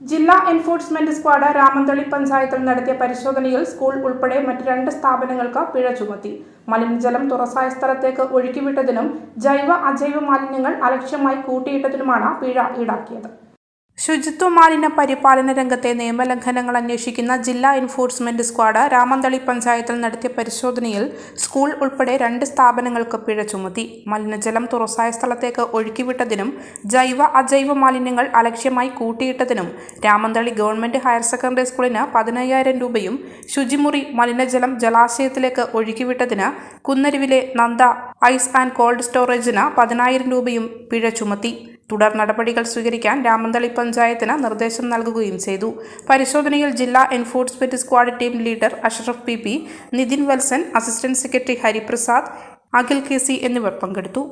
ജില്ലാ enforcement squad Ramanthali പഞ്ചായത്തിൽ നടത്തിയ പരിശോധനയിൽ സ്കൂൾ ഉൾപ്പെടെ മറ്റ് രണ്ട് സ്ഥാപനങ്ങൾക്ക് പിഴ ചുമത്തി. മലിനജലം തുറസായ സ്ഥലത്തേക്ക് ഒഴുക്കിവിട്ടതിനും ജൈവ അജൈവ മാലിന്യങ്ങൾ അലക്ഷ്യമായി കൂട്ടിയിട്ടതിനുമാണ് പിഴ ഈടാക്കിയത്. ശുചിത്വ മാലിന്യ പരിപാലന രംഗത്തെ നിയമലംഘനങ്ങൾ അന്വേഷിക്കുന്ന ജില്ലാ എൻഫോഴ്സ്മെന്റ് സ്ക്വാഡ് രാമന്തളി പഞ്ചായത്തിൽ നടത്തിയ പരിശോധനയിൽ സ്കൂൾ ഉൾപ്പെടെ രണ്ട് സ്ഥാപനങ്ങൾക്ക് പിഴ ചുമത്തി. മലിനജലം തുറസായ സ്ഥലത്തേക്ക് ഒഴുക്കിവിട്ടതിനും ജൈവ അജൈവ മാലിന്യങ്ങൾ അലക്ഷ്യമായി കൂട്ടിയിട്ടതിനും രാമന്തളി ഗവൺമെന്റ് ഹയർ സെക്കൻഡറി സ്കൂളിന് പതിനയ്യായിരം രൂപയും ശുചിമുറി മലിനജലം ജലാശയത്തിലേക്ക് ഒഴുക്കിവിട്ടതിന് കുന്നരുവിലെ നന്ദ ഐസ് ആൻഡ് കോൾഡ് സ്റ്റോറേജിന് പതിനായിരം രൂപയും പിഴ ചുമത്തി. തുടർ നടപടികൾ സ്വീകരിക്കാൻ രാമന്തളി പഞ്ചായത്തിന് നിർദ്ദേശം നൽകുകയും ചെയ്തു. പരിശോധനയിൽ ജില്ലാ enforcement squad team leader Ashraf P P Nithin Valsan assistant secretary Hariprasad Akhil K C എന്നിവർ പങ്കെടുത്തു.